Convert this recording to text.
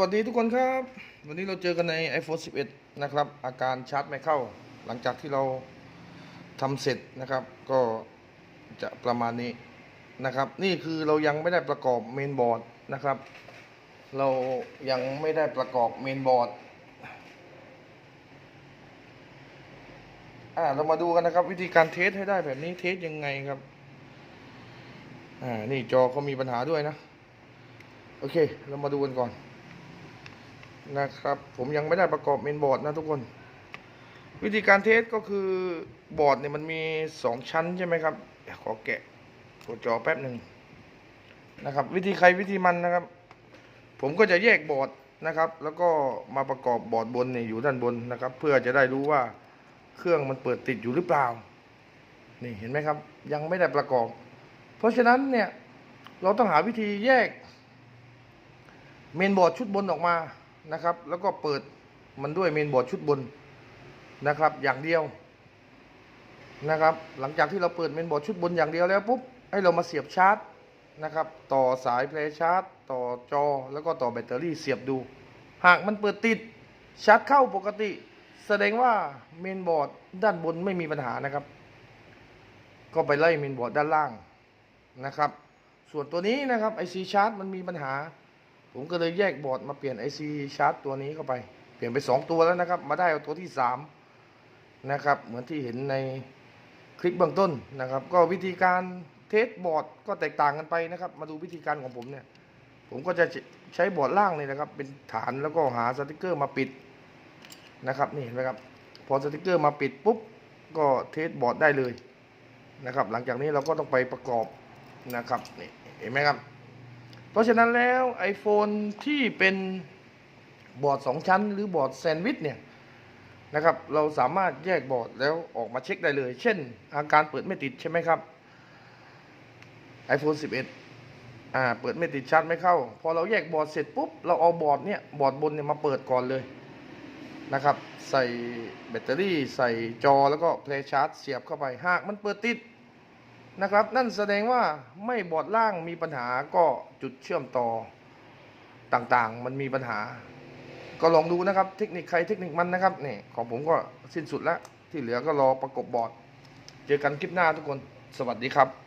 วัสดีทุกคนครับ วันนี้เราเจอกันใน iPhone 11 นะครับ อาการชาร์จไม่เข้า หลังจากที่เราทำเสร็จนะครับ ก็จะประมาณนี้นะครับ นี่คือเรายังไม่ได้ประกอบเมนบอร์ดนะครับ เรายังไม่ได้ประกอบเมนบอร์ดอ่าเรามาดูกันนะครับ วิธีการเทสให้ได้แบบนี้เทสยังไงครับอ่านี่จอเขามีปัญหาด้วยนะ โอเค เรามาดูกันก่อน นะครับ ผมยังไม่ได้ประกอบเมนบอร์ดนะทุกคน วิธีการเทสก็คือบอร์ดเนี่ยมันมีสองชั้นใช่ไหมครับขอแกะตัวจอแป๊บหนึ่งนะครับ วิธีใครวิธีมันนะครับ ผมก็จะแยกบอร์ดนะครับ แล้วก็มาประกอบบอร์ดบนเนี่ยอยู่ด้านบนนะครับ เพื่อจะได้รู้ว่าเครื่องมันเปิดติดอยู่หรือเปล่า นี่เห็นไหมครับ ยังไม่ได้ประกอบ เพราะฉะนั้นเนี่ยเราต้องหาวิธีแยก เมนบอร์ดชุดบนออกมา นะครับ แล้วก็เปิดมันด้วยเมนบอร์ดชุดบนนะครับ อย่างเดียวนะครับ หลังจากที่เราเปิดเมนบอร์ดชุดบนอย่างเดียวแล้วปุ๊บให้เรามาเสียบชาร์จนะครับ ต่อสายเพลชาร์จ ต่อจอ แล้วก็ต่อแบตเตอรี่เสียบดู หากมันเปิดติดชาร์จเข้าปกติ แสดงว่าเมนบอร์ดด้านบนไม่มีปัญหานะครับ ก็ไปไล่เมนบอร์ดด้านล่างนะครับ ส่วนตัวนี้นะครับ IC ชาร์จมันมีปัญหา ผมก็เลยแยกบอร์ดมาเปลี่ยน IC ชาร์จตัวนี้เข้าไป เปลี่ยนไป 2 ตัวแล้วนะครับ มาได้เอาตัวที่ 3 นะครับ เหมือนที่เห็นในคลิปเบื้องต้นนะครับ ก็วิธีการเทสบอร์ดก็แตกต่างกันไปนะครับ มาดูวิธีการของผมเนี่ย ผมก็จะใช้บอร์ดล่างเลยนะครับ เป็นฐานแล้วก็หาสติกเกอร์มาปิดนะครับ นี่เห็นไหมครับ พอสติกเกอร์มาปิดปุ๊บ ก็เทสบอร์ดได้เลยนะครับ หลังจากนี้เราก็ต้องไปประกอบนะครับนี่เห็นไหมครับ เพราะฉะนั้นแล้ว iPhone ที่เป็นบอร์ด 2 ชั้น หรือบอร์ดแซนด์วิชเนี่ยนะครับเราสามารถแยกบอร์ดแล้วออกมาเช็คได้เลย เช่น อาการเปิดไม่ติดใช่ไหมครับ iPhone 11อ่าเปิดไม่ติดชาร์จไม่เข้า พอเราแยกบอร์ดเสร็จปุ๊บ เราเอาบอร์ดเนี่ยบอร์ดบนเนี่ยมาเปิดก่อนเลยนะครับ ใส่แบตเตอรี่ใส่จอแล้วก็เพลย์ชาร์จเสียบเข้าไป หากมันเปิดติด นะครับ นั่นแสดงว่าไม่บอดล่างมีปัญหาก็จุดเชื่อมต่อต่างๆ มันมีปัญหา ก็ลองดูนะครับ เทคนิคใครเทคนิคมันนะครับนี่ของผมก็สิ้นสุดแล้วที่เหลือก็รอประกบบอร์ดเจอกันคลิปหน้าทุกคนสวัสดีครับ